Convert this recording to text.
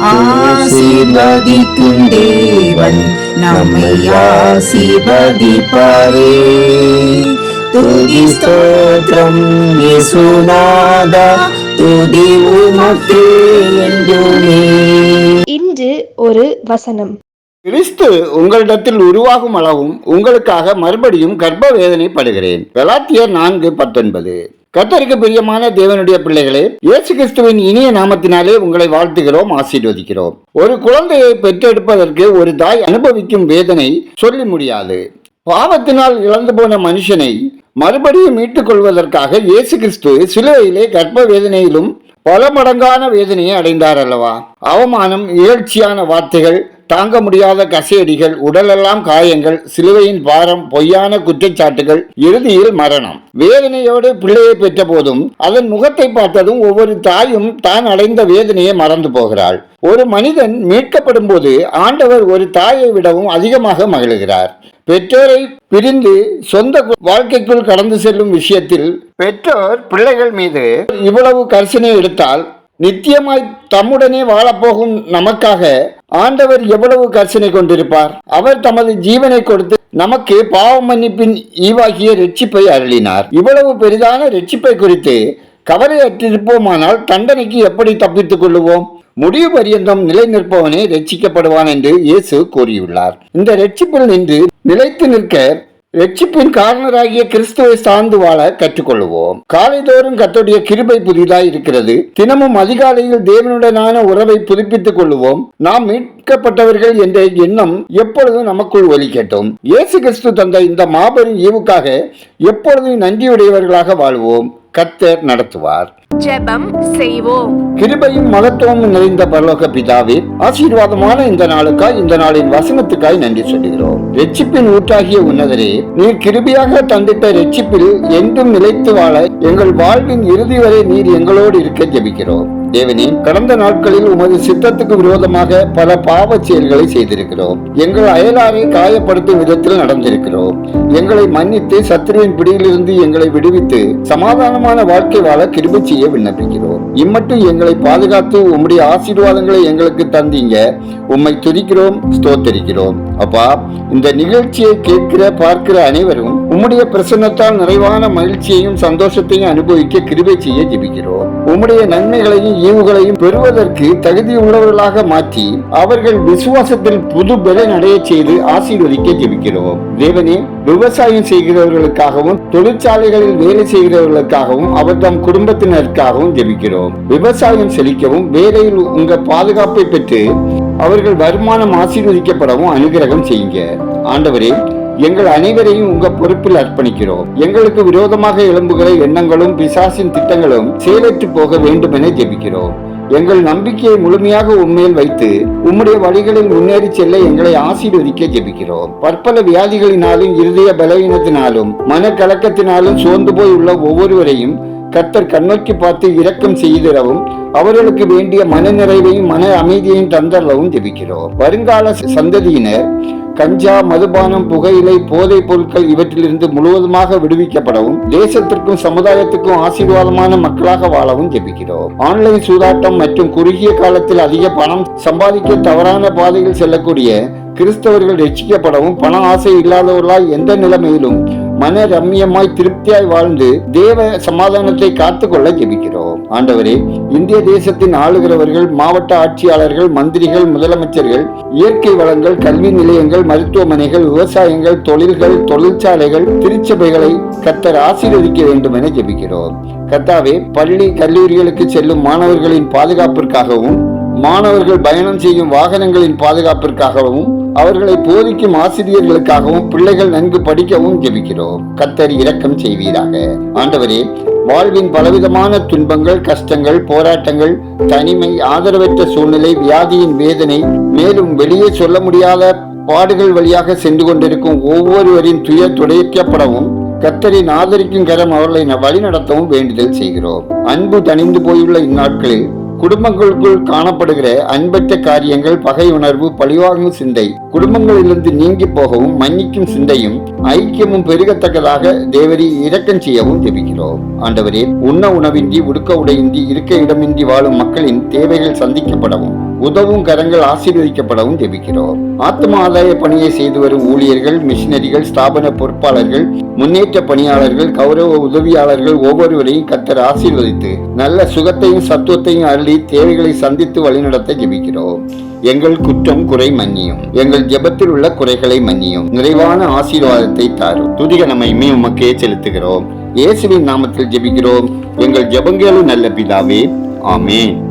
ஆசீர்வதிக்கும் தேவன் நம்மை ஆசீர்வதிப்பாரே. துதி ஸ்தோத்திரம் இயேசுநாதா துதி உமக்கே என்றுமே. இன்று ஒரு வசனம். கிறிஸ்து உங்களிடத்தில் உருவாகும் அளவும் உங்களுக்காக மறுபடியும் கர்ப்ப வேதனைப்படுகிறேன் கலாத்தியர் நான்கு பத்தொன்பது. கத்தருக்கு பிரியமான தேவனுடைய பிள்ளைகளே இயேசு கிறிஸ்துவின் இனிய நாமத்தினாலே உங்களை வாழ்த்துகிறோம் ஆசீர்வதிக்கிறோம். ஒரு குழந்தையை பெற்றெடுப்பதற்கு ஒரு தாய் அனுபவிக்கும் வேதனை சொல்லி முடியாது. பாவத்தினால் இழந்து போன மனுஷனை மறுபடியும் மீட்டுக் கொள்வதற்காக இயேசு கிறிஸ்து சிலுவையிலே கர்ப்ப வேதனையிலும் பல மடங்கான வேதனையை அடைந்தார் அல்லவா? அவமானம் இகழ்ச்சியான வார்த்தைகள் தாங்க முடியாத கசையடிகள் உடலெல்லாம் காயங்கள் சிலுவையின் பாரம் பொய்யான குற்றச்சாட்டுகள் இறுதியில் மரணம். வேதனையோடு பிள்ளையை பெற்ற போதும் அதன் முகத்தை பார்த்ததும் ஒவ்வொரு தாயும் தான் அடைந்த வேதனையை மறந்து போகிறாள். ஒரு மனிதன் மீட்கப்படும் போது ஆண்டவர் ஒரு தாயை விடவும் அதிகமாக மகிழ்கிறார். பெற்றோரை பிரிந்து சொந்த வாழ்க்கைக்குள் கடந்து செல்லும் விஷயத்தில் பெற்றோர் பிள்ளைகள் மீது இவ்வளவு கரிசனை எடுத்தால் நித்தியமாய் தம்முடனே வாழப்போகும் நமக்காக ஆண்டவர் எவ்வளவு கர்சனை கொண்டிருப்பார். அவர் தமது ஜீவனை கொடுத்து நமக்கு பாவ மன்னிப்பின் ஈவாகிய ரட்சிப்பை அருளினார். இவ்வளவு பெரிதான ரட்சிப்பை குறித்து கவலையற்றிருப்போமானால் தண்டனைக்கு எப்படி தப்பித்துக் கொள்ளுவோம்? முடிவு பரியந்தம் நிலை நிற்பவனே ரட்சிக்கப்படுவான் என்று இயேசு கூறியுள்ளார். இந்த ரட்சிப்பில் நின்று நிலைத்து நிற்க ரட்சிப்பின் காரணராகிய கிறிஸ்துவை சார்ந்து வாழ கற்றுக்கொள்வோம் காலைதோறும் கத்தோடைய கிருபை புதிதாய் இருக்கிறது. தினமும் அதிகாலையில் தேவனுடனான உறவை புதுப்பித்துக் கொள்வோம் நாம் மீட்கப்பட்டவர்கள் என்ற எண்ணம் எப்பொழுதும் நமக்குள் ஒலிக்கட்டும். இயேசு கிறிஸ்து தந்த இந்த மாபெரும் ஈவுக்காக எப்பொழுதும் நன்றியுடையவர்களாக வாழ்வோம். கத்தர் நடத்துவார். ஜெபம் செய்வோம். கிருபையும் மகத்துவமும் நிறைந்த பரலோக பிதாவே ஆசீர்வாதமான இந்த நாளுக்காய் இந்த நாளின் வசனத்துக்காய் நன்றி சொல்கிறோம் ரெச்சிப்பின் ஊற்றாகிய உன்னதரே நீர் கிருபையாக தந்திட்ட ரட்சிப்பில் என்றும் நிலைத்து வாழ எங்கள் வாழ்வின் இறுதி வரை நீர் எங்களோடு இருக்க ஜெபிக்கிறோம். தேவனே கடந்த நாட்களில் உமது சித்தத்துக்கு விரோதமாக பல பாவச் செயல்களை செய்திருக்கிறோம். எங்கள் அயலாரை காயப்படுத்தும் விதத்தில் நடந்திருக்கிறோம். எங்களை மன்னித்து சத்துருவின் பிடியிலிருந்து எங்களை விடுவித்து சமாதானமான வாழ்க்கை வாழ கிருபி செய்ய விண்ணப்பிக்கிறோம். இம்மட்டும் எங்களை பாதுகாத்து உம்முடைய ஆசீர்வாதங்களை எங்களுக்கு தந்தீங்க. உம்மை துதிக்கிறோம் ஸ்தோத்தரிக்கிறோம். அப்பா இந்த நிகழ்ச்சியை கேட்கிற பார்க்கிற அனைவரும் உம்முடைய பிரசன்னத்தால் நிறைவான மகிழ்ச்சியையும் சந்தோஷத்தையும் அனுபவிக்க கிருபை செய்ய ஜெபிக்கிறோம். உம்முடைய நன்மைகளையும் ஈவுகளையும் பெறுவதற்கு தகுதி உள்ளவர்களாக மாற்றி அவர்கள் விசுவாசத்தில் புது பலன் அடைய செய்து ஆசீர்வதிக்க ஜெபிக்கிறோம். தேவனே விவசாயம் செய்கிறவர்களுக்காகவும் தொழிற்சாலைகளில் வேலை செய்கிறவர்களுக்காகவும் அவர் தம் குடும்பத்தினருக்காகவும் ஜெபிக்கிறோம். விவசாயம் செழிக்கவும் வேலையில் உங்க பாதுகாப்பை பெற்று அவர்கள் வருமானம் ஆசீர்வதிக்கப்படவும் அனுகிரகம் செய்யுங்க. ஆண்டவரே எங்கள் அனைவரையும் உங்க பொறுப்பில் அர்ப்பணிக்கிறோம். எங்களுக்கு விரோதமாக எழும்புகிற எண்ணங்களும் பிசாசின் திட்டங்களும் செயலற்று போக வேண்டும் என ஜெபிக்கிறோம். எங்கள் நம்பிக்கையை முழுமையாக உண்மையில் வைத்து உம்முடைய வழிகளில் முன்னேறி செல்ல எங்களை ஆசீர்வதிக்க ஜெபிக்கிறோம். பற்பல வியாதிகளினாலும் இருதய பலவீனத்தினாலும் மன கலக்கத்தினாலும் சோர்ந்து போய் உள்ள ஒவ்வொருவரையும் கர்த்தர் கண்ணோக்கி பார்த்து இரக்கம் செய்திடவும் அவர்களுக்கு வேண்டிய மன நிறைவையும் மன அமைதியையும் தந்தரவும் ஜெபிக்கிறோம். வருங்கால சந்ததியினர் கஞ்சா மதுபானம் புகையிலை போதைப் பொருட்கள் இவற்றிலிருந்து முழுவதுமாக விடுவிக்கப்படவும் தேசத்திற்கும் சமுதாயத்துக்கும் ஆசீர்வாதமான மக்களாக வாழவும் ஜெபிக்கிறோம். ஆன்லைன் சூதாட்டம் மற்றும் குறுகிய காலத்தில் அதிக பணம் சம்பாதிக்க தவறான பாதையில் செல்லக்கூடிய கிறிஸ்தவர்கள் ரட்சிக்கப்படவும் பண ஆசை இல்லாதவர்களாய் எந்த நிலைமையிலும் மன ரம்யமாய் திருப்தியாய் வாழ்ந்து தேவ சமாதானத்தை காத்துக்கொள்ள ஜெபிக்கிறோம். ஆண்டவரே இந்திய தேசத்தின் ஆளுகிறவர்கள் மாவட்ட ஆட்சியாளர்கள் மந்திரிகள் முதலமைச்சர்கள் இயற்கை வளங்கள் கல்வி நிலையங்கள் மருத்துவமனைகள் விவசாயங்கள் தொழில்கள் தொழிற்சாலைகள் திருச்சபைகளை கத்தர் ஆசீர்வதிக்க வேண்டும் என ஜெபிக்கிறோம். கத்தாவே பள்ளி கல்லூரிகளுக்கு செல்லும் மாணவர்களின் பாதுகாப்பிற்காகவும் மாணவர்கள் பயணம் செய்யும் வாகனங்களின் பாதுகாப்பிற்காகவும் அவர்களை போதிக்கும் ஆசிரியர்களுக்காகவும் பிள்ளைகள் நன்கு படிக்கவும் ஜெபிக்கிறோம். கத்தர் இரக்கம் செய்வீராக. ஆண்டவரே வாழ்வின் பலவிதமான துன்பங்கள் கஷ்டங்கள் போராட்டங்கள் தனிமை ஆதரவற்ற சூழ்நிலை வியாதியின் வேதனை மேலும் வெளியே சொல்ல முடியாத பாடுகள் வழியாக சென்று கொண்டிருக்கும் ஒவ்வொருவரின் துயர் துடைக்கப்படவும் கத்தரின் ஆதரிக்கும் கரம் அவர்களை ந- வழிநடத்தவும் வேண்டுதல் செய்கிறோம். அன்பு தணிந்து போயுள்ள இந்நாட்களில் குடும்பங்களுக்குள் காணப்படுகிற அன்பற்ற காரியங்கள் பகை உணர்வு பழிவாகும் சிந்தை குடும்பங்களிலிருந்து நீங்கி போகவும் மன்னிக்கும் சிந்தையும் ஐக்கியமும் பெருகத்தக்கதாக தேவரி இரக்கம் செய்யவும் ஜெபிக்கிறோம். ஆண்டவரே உண்ண உணவின்றி உடுக்க உடையின்றி இருக்க இடமின்றி வாழும் மக்களின் தேவைகள் சந்திக்கப்படவும். உதவும் கரங்கள் ஆசீர்வதிக்கப்படவும் ஜெபிக்கிறோம். ஆத்ம ஆதாய பணியை செய்து வரும் ஊழியர்கள் மிஷினரிகள் ஸ்தாபன பொறுப்பாளர்கள் முன்னேற்ற பணியாளர்கள் கௌரவ உதவியாளர்கள் ஒவ்வொருவரையும் கத்தர் ஆசீர்வதித்து நல்ல சுகத்தையும் சத்துவத்தையும் அள்ளி தேவைகளை சந்தித்து வழிநடத்த ஜெபிக்கிறோம். எங்கள் குற்றம் குறை மன்னியும். எங்கள் ஜெபத்தில் உள்ள குறைகளை மன்னியும். நிறைவான ஆசீர்வாதத்தை தாரும். துதிக நம்மை உமக்கே செலுத்துகிறோம். இயேசுவின் நாமத்தில் ஜெபிக்கிறோம். எங்கள் ஜெபங்களும் நல்ல பிதாவே ஆமேன்.